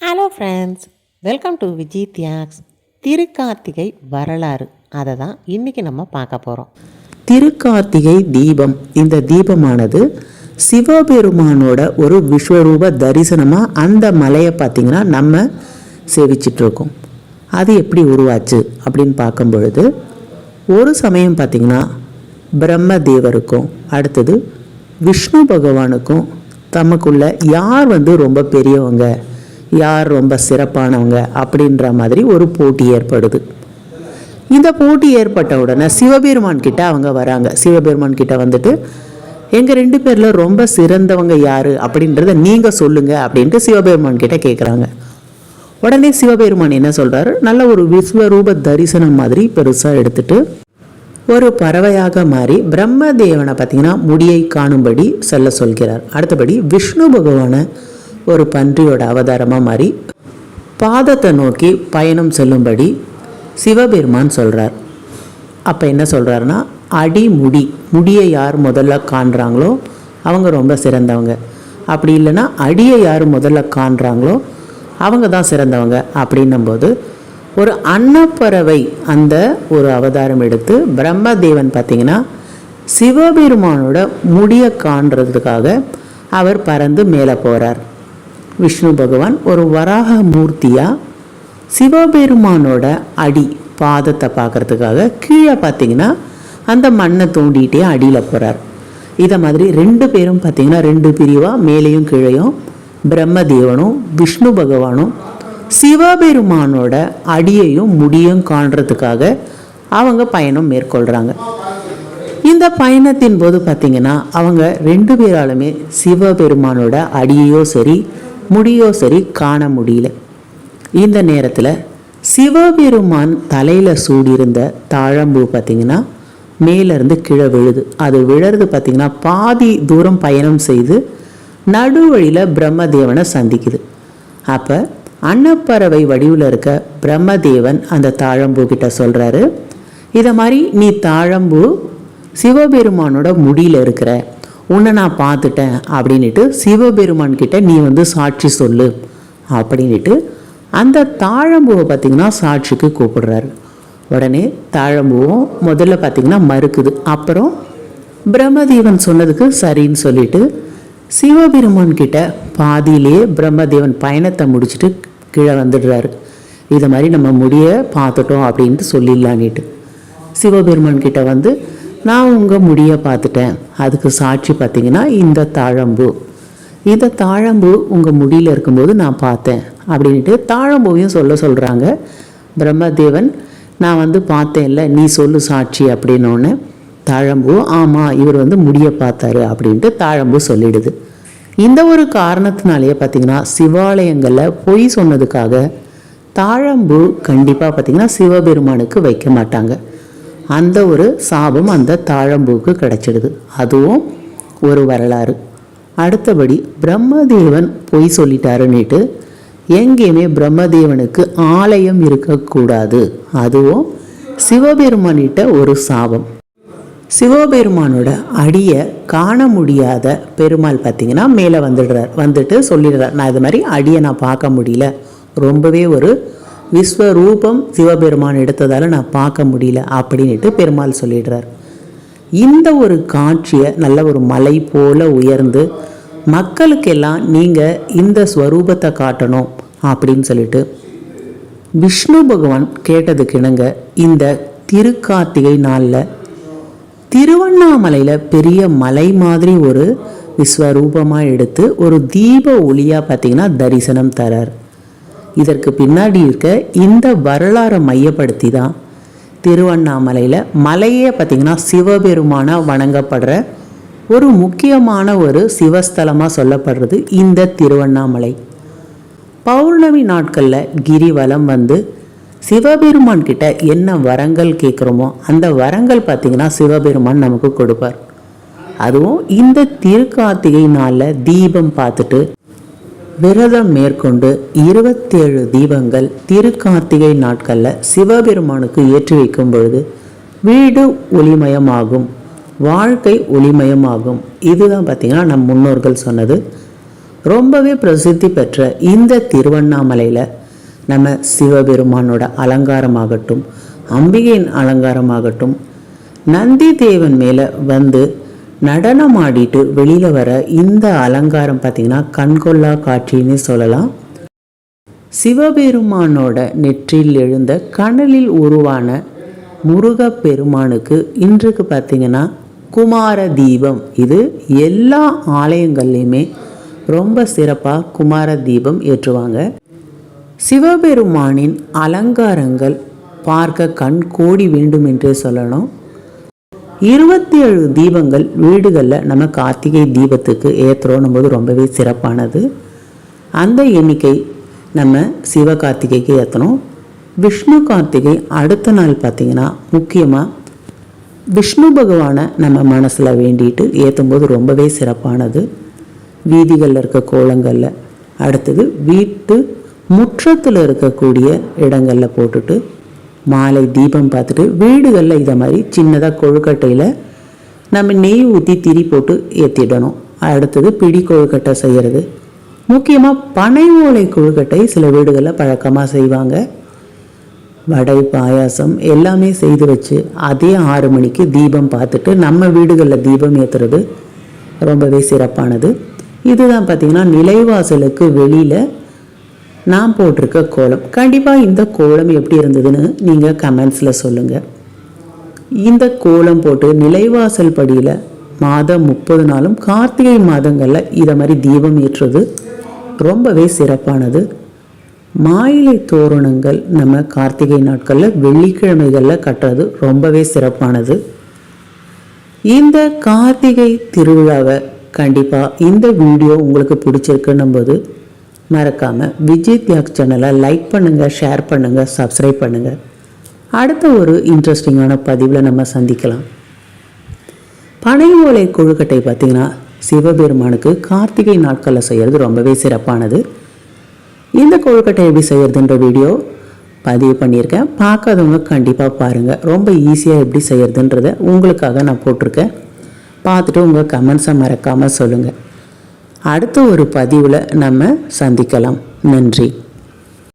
Hello friends welcome to Vijay தியாக்ஸ் Thirukarthigai வரலாறு. அதை தான் இன்றைக்கி நம்ம பார்க்க போகிறோம் திருக்கார்த்திகை தீபம். இந்த தீபமானது சிவபெருமானோட ஒரு விஸ்வரூப தரிசனமாக அந்த மலையை பார்த்திங்கன்னா நம்ம சேவிச்சிட்ருக்கோம். அது எப்படி உருவாச்சு அப்படின்னு பார்க்கும் பொழுது ஒரு சமயம் பார்த்திங்கன்னா பிரம்ம தேவருக்கும் அடுத்தது விஷ்ணு பகவானுக்கும் தமக்குள்ள யார் வந்து ரொம்ப பெரியவங்க யார் ரொம்ப சிறப்பானவங்க அப்படின்ற மாதிரி ஒரு போட்டி ஏற்படுது. இந்த போட்டி ஏற்பட்ட உடனே சிவபெருமான் கிட்ட அவங்க வராங்க. சிவபெருமான் கிட்ட வந்துட்டு எங்கள் ரெண்டு பேரில் ரொம்ப சிறந்தவங்க யார் அப்படின்றத நீங்கள் சொல்லுங்க அப்படின்ட்டு சிவபெருமான் கிட்ட கேட்குறாங்க உடனே சிவபெருமான் என்ன சொல்றாரு? நல்ல ஒரு விஸ்வரூப தரிசனம் மாதிரி பெருசாக எடுத்துட்டு ஒரு பறவையாக மாறி பிரம்மதேவனை பார்த்தீங்கன்னா முடியை காணும்படி சொல்ல சொல்கிறார். அடுத்தபடி விஷ்ணு பகவானை ஒரு பன்றியோட அவதாரமாக மாறி பாதத்தை நோக்கி பயணம் செல்லும்படி சிவபெருமான் சொல்கிறார் அப்போ என்ன சொல்கிறாருன்னா அடி முடி முடியை யார் முதல்ல காண்றாங்களோ அவங்க ரொம்ப சிறந்தவங்க. அப்படி இல்லைன்னா அடியை யார் முதல்ல காண்றாங்களோ அவங்க தான் சிறந்தவங்க அப்படின்னும்போது ஒரு அன்னப்பறவை அந்த ஒரு அவதாரம் எடுத்து பிரம்மதேவன் பார்த்தீங்கன்னா சிவபெருமானோட முடியை காண்றதுக்காக அவர் பறந்து மேலே போகிறார் விஷ்ணு பகவான் ஒரு வராக மூர்த்தியாக சிவபெருமானோட அடி பாதத்தை பார்க்குறதுக்காக கீழே பார்த்தீங்கன்னா அந்த மண்ணை தோண்டிகிட்டே அடியில் போகிறார் இதை மாதிரி ரெண்டு பேரும் பார்த்தீங்கன்னா ரெண்டு பிரிவாக மேலேயும் கீழேயும் பிரம்மதேவனும் விஷ்ணு பகவானும் சிவபெருமானோட அடியையும் முடியும் காண்றதுக்காக அவங்க பயணம் மேற்கொள்கிறாங்க இந்த பயணத்தின் போது பார்த்திங்கன்னா அவங்க ரெண்டு பேராலுமே சிவபெருமானோட அடியையோ சரி முடியோ சரி காண முடியல. இந்த நேரத்தில் சிவபெருமான் தலையில் சூடியிருந்த தாழம்பூ பார்த்திங்கன்னா மேலேருந்து கீழே விழுது. அது விழறது பார்த்தீங்கன்னா பாதி தூரம் பயணம் செய்து நடுவழியில் பிரம்மதேவனை சந்திக்குது. அப்போ அன்னப்பறவை வடிவில் இருக்க பிரம்மதேவன் அந்த தாழம்பூ கிட்ட சொல்கிறாரு இதை மாதிரி நீ தாழம்பூ சிவபெருமானோட முடியில் இருக்கிற உன்னை நான் பார்த்துட்டேன் அப்படின்ட்டு சிவபெருமான் கிட்ட நீ வந்து சாட்சி சொல்லு அப்படின்ட்டு அந்த தாழம்பூவை பார்த்தீங்கன்னா சாட்சிக்கு கூப்பிடுறாரு. உடனே தாழம்பூவும் முதல்ல பார்த்தீங்கன்னா மறுக்குது. அப்புறம் பிரம்மதேவன் சொன்னதுக்கு சரின்னு சொல்லிட்டு சிவபெருமான் கிட்ட பாதியிலேயே பிரம்மதேவன் பயணத்தை முடிச்சுட்டு கீழே வந்துடுறாரு. இதை மாதிரி நம்ம முடிய பார்த்துட்டோம் அப்படின்ட்டு சொல்லிடலான்ட்டு சிவபெருமான் கிட்ட வந்து நான் உங்கள் முடியை பார்த்துட்டேன். அதுக்கு சாட்சி பார்த்தீங்கன்னா இந்த தாழம்பூ. இந்த தாழம்பூ உங்கள் முடியில் இருக்கும்போது நான் பார்த்தேன். அப்படின்ட்டு தாழம்பூவையும் சொல்ல சொல்கிறாங்க பிரம்மதேவன் நான் வந்து பார்த்தேன்ல நீ சொல்லு சாட்சி அப்படின்னோடனே தாழம்பூ ஆமாம் இவர் வந்து முடிய பார்த்தாரு அப்படின்ட்டு தாழம்பூ சொல்லிடுது. இந்த ஒரு காரணத்தினாலேயே பார்த்தீங்கன்னா சிவாலயங்களில் பொய் சொன்னதுக்காக தாழம்பூ கண்டிப்பாக பார்த்தீங்கன்னா சிவபெருமானுக்கு வைக்க மாட்டாங்க. அந்த ஒரு சாபம் அந்த தாழம்பூக்கு கிடச்சிடுது. அதுவும் ஒரு வரலாறு. அடுத்தபடி பிரம்மதேவன் பொய் சொல்லிட்டாருன்னுட்டு எங்கேயுமே பிரம்மதேவனுக்கு ஆலயம் இருக்கக்கூடாது. அதுவும் சிவபெருமானிட்ட ஒரு சாபம். சிவபெருமானோட அடியை காண முடியாத பெருமாள் பார்த்திங்கன்னா மேலே வந்துடுறார். வந்துட்டு சொல்லிடுறார். நான் இது மாதிரி அடியை நான் பார்க்க முடியல. ரொம்பவே ஒரு விஸ்வரூபம் சிவபெருமான் எடுத்ததால் நான் பார்க்க முடியல அப்படின்ட்டு பெருமாள் சொல்லிடுறார். இந்த ஒரு காட்சியை நல்ல ஒரு மலை போல உயர்ந்து மக்களுக்கெல்லாம் நீங்கள் இந்த ஸ்வரூபத்தை காட்டணும் அப்படின்னு சொல்லிட்டு விஷ்ணு பகவான் கேட்டதுக்கு இணங்க இந்த திருக்கார்த்திகை நாளில் திருவண்ணாமலையில் பெரிய மலை மாதிரி ஒரு விஸ்வரூபமாக எடுத்து ஒரு தீப ஒளியாக பார்த்தீங்கன்னா தரிசனம் தரார். இதற்கு பின்னாடி இருக்க இந்த வரலாறை மையப்படுத்தி தான் திருவண்ணாமலையில் மலையே பார்த்திங்கன்னா சிவபெருமானாக வணங்கப்படுற ஒரு முக்கியமான ஒரு சிவஸ்தலமாக சொல்லப்படுறது இந்த திருவண்ணாமலை. பௌர்ணமி நாட்களில் கிரிவலம் வந்து சிவபெருமான் கிட்ட என்ன வரங்கள் கேட்குறோமோ அந்த வரங்கள் பார்த்திங்கன்னா சிவபெருமான் நமக்கு கொடுப்பார். அதுவும் இந்த திருக்கார்த்திகை நாளில் தீபம் பார்த்துட்டு விரதம் மேற்கொண்டு இருபத்தேழு தீபங்கள் திருக்கார்த்திகை நாட்களில் சிவபெருமானுக்கு ஏற்றி வைக்கும் பொழுது வீடு ஒளிமயமாகும் வாழ்க்கை ஒளிமயமாகும். இதுதான் பார்த்திங்கன்னா நம் முன்னோர்கள் சொன்னது. ரொம்பவே பிரசித்தி பெற்ற இந்த திருவண்ணாமலையில் நம்ம சிவபெருமானோட அலங்காரமாகட்டும் அம்பிகையின் அலங்காரமாகட்டும் நந்தி தேவன் மேலே வந்து நடனம் ஆடிட்டு வெளியில் வர இந்த அலங்காரம் பார்த்திங்கன்னா கண்கொள்ளா காட்சின்னு சொல்லலாம். சிவபெருமானோட நெற்றில் எழுந்த கனலில் உருவான முருகப்பெருமானுக்கு இன்றைக்கு பார்த்தீங்கன்னா குமார தீபம். இது எல்லா ஆலயங்கள்லையுமே ரொம்ப சிறப்பாக குமார தீபம் ஏற்றுவாங்க. சிவபெருமானின் அலங்காரங்கள் பார்க்க கண் கோடி வேண்டும் என்றே சொல்லணும். இருபத்தி ஏழு தீபங்கள் வீடுகளில் நம்ம கார்த்திகை தீபத்துக்கு ஏற்றுறோம் போது ரொம்பவே சிறப்பானது. அந்த எண்ணிக்கை நம்ம சிவ கார்த்திகைக்கு ஏற்றணும் விஷ்ணு கார்த்திகை அடுத்த நாள் பார்த்திங்கன்னா முக்கியமாக விஷ்ணு பகவானை நம்ம மனசில் வேண்டிட்டு ஏற்றும்போது ரொம்பவே சிறப்பானது. வீதிகளில் இருக்க கோலங்களில் அடுத்தது வீட்டு முற்றத்தில் இருக்கக்கூடிய இடங்களில் போட்டுட்டு மாலை தீபம் பார்த்துட்டு வீடுகளில் இதை மாதிரி சின்னதாக கொழுக்கட்டையில் நம்ம நெய் ஊற்றி திரி போட்டு ஏற்றிடணும் அடுத்தது பிடி கொழுக்கட்டை செய்கிறது முக்கியமாக பனை ஓலை கொழுக்கட்டை சில வீடுகளில் பழக்கமாக செய்வாங்க. வடை பாயாசம் எல்லாமே செய்து வச்சு அதே ஆறு மணிக்கு தீபம் பார்த்துட்டு நம்ம வீடுகளில் தீபம் ஏற்றுறது ரொம்பவே சிறப்பானது. இதுதான் பார்த்திங்கன்னா நிலைவாசலுக்கு வெளியில் நான் போட்டிருக்க கோலம். கண்டிப்பாக இந்த கோலம் எப்படி இருந்ததுன்னு நீங்கள் கமெண்ட்ஸில் சொல்லுங்கள் இந்த கோலம் போட்டு நிலைவாசல் படியில் மாதம் முப்பது நாளும் கார்த்திகை மாதங்களில் இதை மாதிரி தீபம் ஏற்றுறது ரொம்பவே சிறப்பானது. மாயிலை தோரணங்கள் நம்ம கார்த்திகை நாட்களில் வெள்ளிக்கிழமைகளில் கட்டுறது ரொம்பவே சிறப்பானது. இந்த கார்த்திகை திருவிழாவை கண்டிப்பாக இந்த வீடியோ உங்களுக்கு பிடிச்சிருக்குன்னும் போது மறக்காமல் விஜய் தியாக் சேனலை லைக் பண்ணுங்கள் ஷேர் பண்ணுங்கள் சப்ஸ்கிரைப் பண்ணுங்கள் அடுத்த ஒரு இன்ட்ரெஸ்டிங்கான பதிவில் நம்ம சந்திக்கலாம். பனை ஓலை கொழுக்கட்டை பார்த்திங்கன்னா சிவபெருமானுக்கு கார்த்திகை நாட்களில் செய்கிறது ரொம்பவே சிறப்பானது. இந்த கொழுக்கட்டை எப்படி செய்கிறதுன்ற வீடியோ பதிவு பண்ணியிருக்கேன். பார்க்காதவங்க கண்டிப்பாக பாருங்கள் ரொம்ப ஈஸியாக எப்படி செய்கிறதுன்றத உங்களுக்காக நான் போட்டிருக்கேன். பார்த்துட்டு உங்கள் கமெண்ட்ஸை மறக்காமல் சொல்லுங்கள் அடுத்த ஒரு பதிவில் நம்ம சந்திக்கலாம். நன்றி.